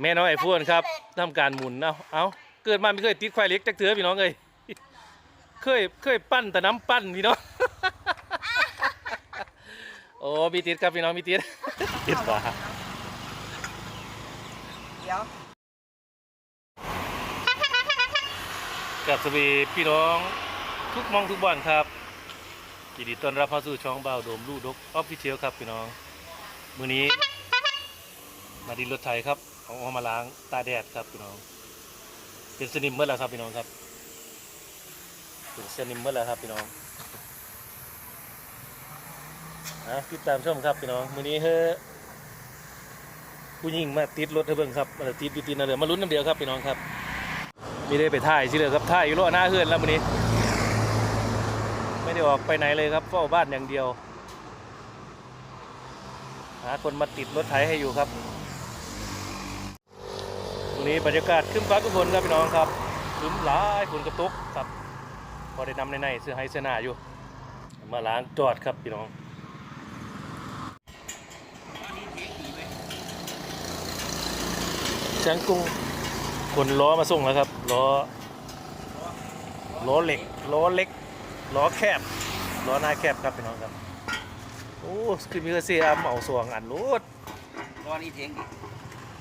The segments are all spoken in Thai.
แม่น้อยไอ้พวนครับทำการหมุนเอาเอาเกิดมาไม่เคยติดควายเล็กจักเถือพี่น้องเลยเคยเคยปั้นแต่น้ำปั้นพี่น้องโอ้มีติดครับพี่น้องมีติดติดว่าเดี๋ยวกับสวีพี่น้องทุกหมองทุกบ้านครับยินดีต้อนรับเข้าสู่ช่องบ่าวโดมลูกดกออฟฟิเชียลครับพี่น้อง มื้อนี้มาดินรถไถครับ เอาออกมาล้างตาแดดครับพี่น้อง เป็นสนิมเมื่อแล้วครับพี่น้องครับ เป็นสนิมเมื่อแล้วครับพี่น้องอะติดตามชมครับพี่น้องมื้อนี้เฮ้อผู้หญิงมาติดรถเธอเบิ่งครับมาติดตีนนาเรือมาลุ้นน้ำเดียวครับพี่น้องครับมีได้ไปถ่ายสิเลยครับถ่ายอยู่รอหน้าเฮือนแล้วมื้อนี้ ไม่ได้ออกไปไหนเลยครับเฝ้าบ้านอย่างเดียวหาคนมาติดรถไถให้อยู่ครับ นี้บรรยากาศขึ้นฟ้าขึ้นบนครับพี่น้องครับขึ้นหลายฝนกระตุกครับพอได้นำในในเสื้อไฮเสื้อหน้าอยู่ มาล้างจอดครับพี่น้องช้างกุ้งคนล้อมาส่งแล้วครับล้อล้อเหล็กล้อเล็กล้อแคบล้อหน้าแคบครับพี่น้องครับโอ้คือมีเกษตรเอาเหมาสวงอันรถตอนี้เถียงดิ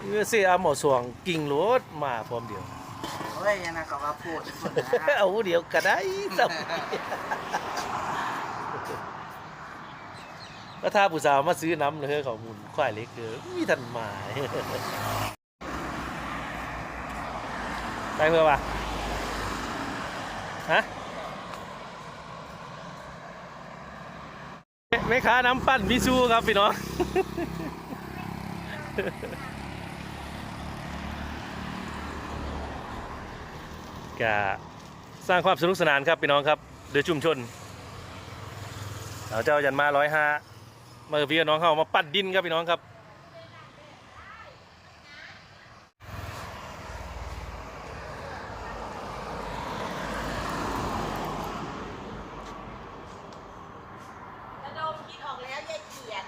เมื่อเสียหมอสวงกิ่งรถมาพร้อมเดียวเฮ้ยยังนะเขาว่าพูดพูดนะเอาเดียวก็ได้สับก็ถ้าผู้สาวมาซื้อน้ำเลยเขาหมุนควายเล็กเกินมีทันหมายได้เพื่อปะฮะแม่ค้าน้ำปั้นมิซูครับพี่น้อง ก็สร้างความสนุกสนานครับพี่น้องครับเดือชุมชนเอาเจ้ายันมาร้อยห้ามาพี่น้องเข้ามาปั้นดินครับพี่น้องครับกระดมคิดออกแล้วอย่าเขียน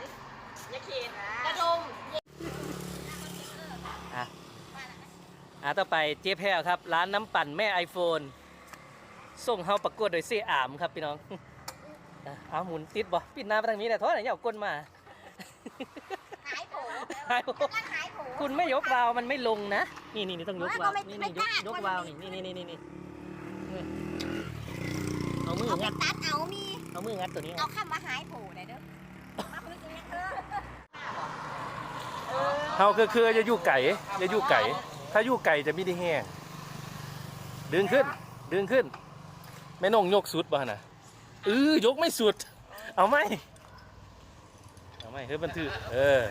อย่าเขียนกระดมอะ อะต่อไปเจ๊แพ้วครับ ร้านน้ำปั่นแม่ไอโฟนส่งเฮาประกวดโดยเสียอามครับพี่น้องอะเอาหมุนติดบ่ปิดหน้าไปทางนี้แต่ท้อไหนอย่าเอาก้นมาหายโผหายโผก็หายโผคุณไม่ยกวาล์วมันไม่ลงนะ นี่นี่นี่ต้องยกวาล์วไม่นี่ไม่นี่ยกกล้ายกวาล์วนี่นี่นี่นี่นี่นี่เอามือเอาไปงัดตัดเอามี เอามืองัดตัวนี้อเอาอกข้ามมาหายโผได้เด้อมาคุยกันเถอะเฮาคือคือจะอยู่ไก่จะอยู่ไก่ ถ้าอยู่ไก่จะไม่ได้แห้งดึงขึ้น ดึงขึ้นแม่นงยกสุดป่ะน่ะเออยกไม่สุด เอาไหมเอาไหมเฮ้ยบันทึกเออ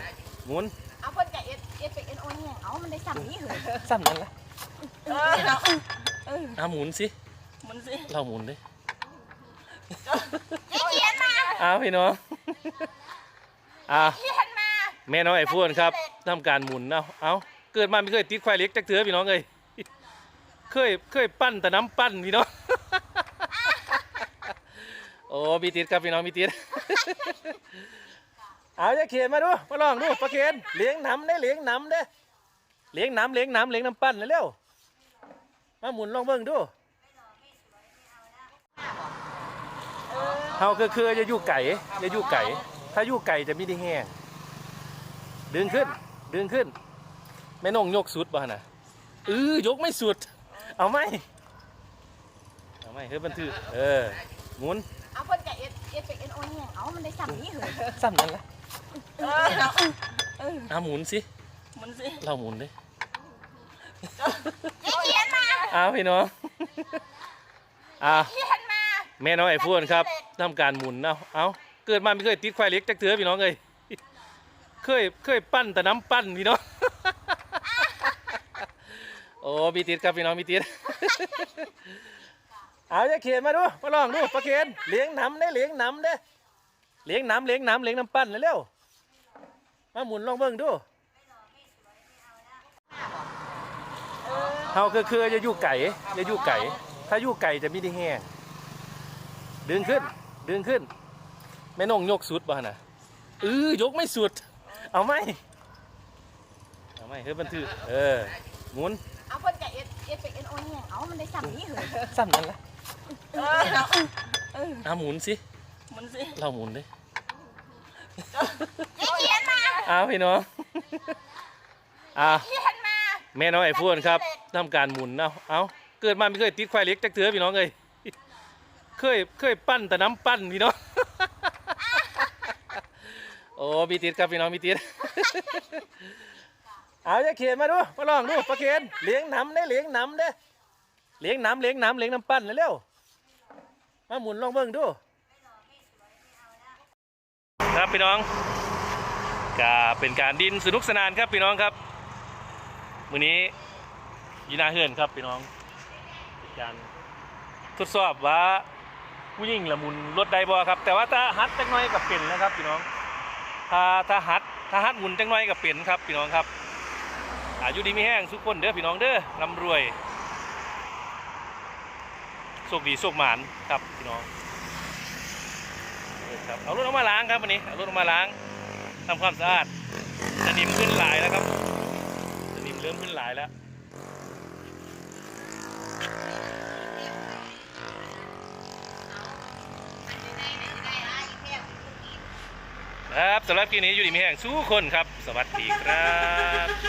หมุนเอาเพิ่นกับเอสเอสไปเอ็นโอเนี่ยเอามันได้สั่งนี้เหรอซ้ำนั่นละเออเอาเออเอาหมุนสิมันสิเราหมุนดิอย่าเขียนมาเอาพี่น้องเอาเขียนมาแม่น้อยไอ้พวนครับทำการหมุนเอาเอา เกิดมาไม่เคยติดควายเล็กจักเถือพี่น้องเลยเคยเคยปั้นแต่น้ำปั้นพี่น้องโอ้มีติดครับพี่น้องมีติดเอาจะเขียนมาดูมาลองดูปลาเคนเลี้ยงน้ำได้เลี้ยงน้ำได้เลี้ยงน้ำเลี้ยงน้ำเลี้ยงน้ำปั้นเร็วมาหมุนลองเบิ่งดูเฮาคือคือจะยู่ไก่จะยู่ไก่ ถ้ายู่ไก่จะไม่ได้แห้งดึงขึ้น ดึงขึ้น แม่นงยกสุดป่ะน่ะเออยกไม่สุด เอาไหมเอาไหมเฮ้ยบันทึกเออหมุนเอาเพิ่นกับเอสเอสไปเอ็นโอเนี่ยเอามันได้สั่งนี้เหรอซ้ำนั่นละเออเอาเออเอาหมุนสิมันสิเราหมุนดิอย่าเขียนมาเอาพี่น้องเอาเขียนมาแม่น้อยไอ้พวนครับทำการหมุนเอาเอาเกิดมาไม่เคยติดควายเล็กจักเถือพี่น้องเลยเคยเคยปั้นแต่น้ำปั้นพี่น้องโอ้มีติดครับพี่น้องมีติด เอาจะเขียนมาดูมาลองดูปลาเคนเลี้ยงน้ำได้เลี้ยงน้ำได้เลี้ยงน้ำเลี้ยงน้ำเลี้ยงน้ำปั้นเร็วๆมาหมุนลองเบิ่งดูเฮาคือคือจะยู่ไก่จะยู่ไก่ ถ้ายู่ไก่จะไม่ได้แห้งดึงขึ้น ดึงขึ้นแม่นงยกสุดป่ะนะเออยกไม่สุด เอาไหมเอาไหมเอาไหมเฮ้ยบันทึกเออหมุน เอาคนกับเอสเอสเป็นเอ็นโอเนี่ยเอามันได้สั่งนี้เหรอสั้นนั่นละเออเออเอาหมุนสิ มันสิเราหมุนดิยายเขียนมาเอาพี่น้องเอาเขียนมาแม่น้องไอ้พูนครับทำการหมุนเอาเอาเกิดมาไม่เคยติดควายเล็กจักเถือพี่น้องเลยเคยเคยปั้นแต่น้ำปั้นพี่น้องโอ้มีติดครับพี่น้องมีติด เอาจะเขียนมาดูมาลองดูปลาเขียนเลี้ยงน้ำได้เลี้ยงน้ำได้เลี้ยงน้ำเลี้ยงน้ำเลี้ยงน้ำปั้นเร็วๆมาหมุนลองเบิ่งดูครับพี่น้องก็เป็นการดินสนุกสนานครับพี่น้องครับมื้อนี้ยีนาเฮือนครับพี่น้องเป็นการทดสอบว่าผู้หญิงละมุนรถได้บ่ครับ แต่ว่าถ้าฮัดจังน้อยกับเป็นนะครับพี่น้องถ้าถ้าฮัดถ้าฮัดหมุนจังน้อยกับเป็นครับพี่น้องครับ อายุดีไมีแห้งทุกคนเด้อพี่น้องเด้อร่ำรวยโชคดีโชคหมานครับพี่น้องครับเอารถออกมาล้างครับวันนี้เอารถออกมาล้างทำความสะอาดสนิมขึ้นหลายแล้วครับสนิมเริ่มขึ้นหลายแล้วครับสำหรับคลิปนี้อยู่ดีมีแห่งสู้คนครับ สวัสดีครับ